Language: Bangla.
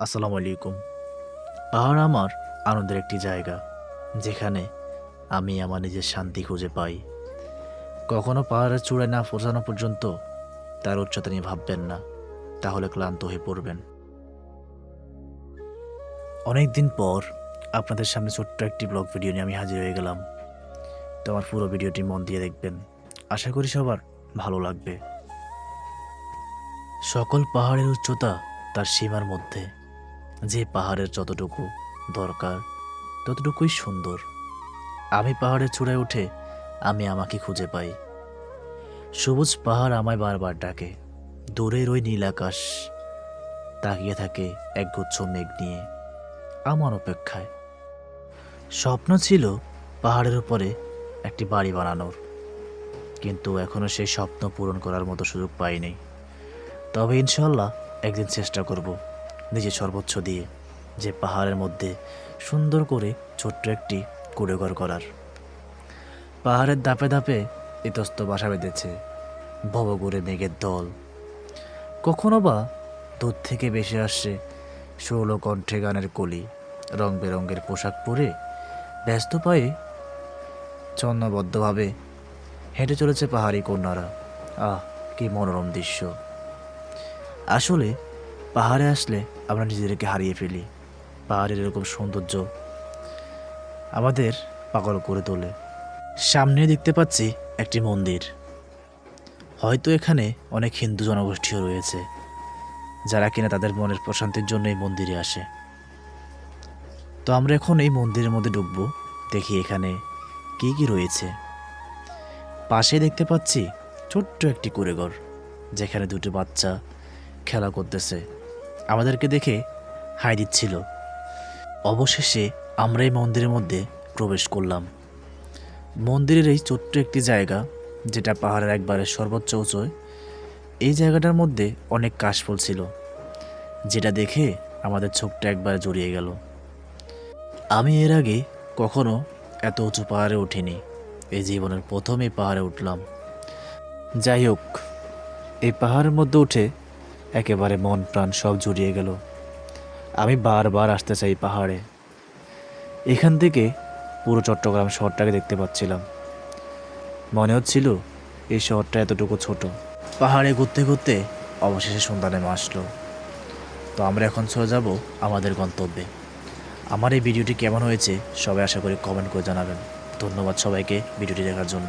আসসালামু আলাইকুম। পাহাড় আমার আনন্দের একটি জায়গা, যেখানে আমি আমার নিজের শান্তি খুঁজে পাই। কখনো পাহাড়ের চূড়ায় না পৌঁছানো পর্যন্ত তার উচ্চতা নিয়ে ভাববেন না, তাহলে ক্লান্ত হয়ে পড়বেন। অনেক দিন পর আপনাদের সামনে ছোট্ট একটি ব্লগ ভিডিও নিয়ে আমি হাজির হয়ে গেলাম। তো আমার পুরো ভিডিওটি মন দিয়ে দেখবেন। আশা করি সবার ভালো লাগবে। সকল পাহাড়ের উচ্চতা তার সীমার মধ্যে। যে পাহাড়ের যতটুকু দরকার, ততটুকুই সুন্দর। আমি পাহাড়ের চূড়ায় উঠে আমি আমাকে খুঁজে পাই। সবুজ পাহাড় আমায় বারবার ডাকে। দূরের ওই নীল আকাশ তাকিয়ে থাকে একগুচ্ছ মেঘ নিয়ে, আমার অপেক্ষায়। স্বপ্ন ছিল পাহাড়ের উপরে একটি বাড়ি বানানোর, কিন্তু এখনও সেই স্বপ্ন পূরণ করার মতো সুযোগ পাইনি। তবে ইনশাল্লাহ একদিন চেষ্টা করব। নিজের সর্বোচ্চ দিয়ে যে পাহাড়ের মধ্যে সুন্দর করে ছোট্ট একটি কুড়েঘর করার। পাহাড়ের ধাপে ধাপে ইতস্ত বাসা বেঁধেছে ভবগুড়ে মেঘের দল। কখনো বা দূর থেকে বেশি আসছে ষোলো কণ্ঠে গানের কলি, রং বেরঙের পোশাক পরে ব্যস্ত পায়ে ছন্নবদ্ধভাবে হেঁটে চলেছে পাহাড়ি কন্যারা। আহ, কি মনোরম দৃশ্য। আসলে পাহাড়ে আসলে আমরা নিজেদেরকে হারিয়ে ফেলি। পাহাড়ের এরকম সৌন্দর্য আমাদের পাগল করে তোলে। সামনে দেখতে পাচ্ছি একটি মন্দির। হয়তো এখানে অনেক হিন্দু জনগোষ্ঠীও রয়েছে, যারা কিনা তাদের মনের প্রশান্তির জন্য এই মন্দিরে আসে। তো আমরা এখন এই মন্দিরের মধ্যে ঢুকবো, দেখি এখানে কি কি রয়েছে। পাশে দেখতে পাচ্ছি ছোট্ট একটি কুড়েঘর, যেখানে দুটো বাচ্চা খেলা করতেছে। আমাদেরকে দেখে হাই দিচ্ছিল। অবশেষে আমরা এই মন্দিরের মধ্যে প্রবেশ করলাম। মন্দিরের এই ছোট্ট একটি জায়গা, যেটা পাহাড়ের একবারে সর্বোচ্চ উঁচুয়, এই জায়গাটার মধ্যে অনেক কাশফুল ছিল, যেটা দেখে আমাদের চোখটা একবার জড়িয়ে গেল। আমি এর আগে কখনো এত উঁচু পাহাড়ে উঠিনি, এই জীবনের প্রথম পাহাড়ে উঠলাম। যাই হোক, এই পাহাড়ের মধ্যে উঠে একেবারে মন প্রাণ সব জুড়িয়ে গেল। আমি বারবার আসতে চাই পাহাড়ে। এখান থেকে পুরো চট্টগ্রাম শহরটাকে দেখতে পাচ্ছিলাম। মনে হচ্ছিল এই শহরটা এতটুকু ছোট। পাহাড়ে ঘুরতে ঘুরতে অবশেষে সন্ধ্যা নেমে আসলো। তো আমরা এখন চলে যাব আমাদের গন্তব্যে। আমার এই ভিডিওটি কেমন হয়েছে সবাই আশা করি কমেন্ট করে জানাবেন। ধন্যবাদ সবাইকে ভিডিওটি দেখার জন্য।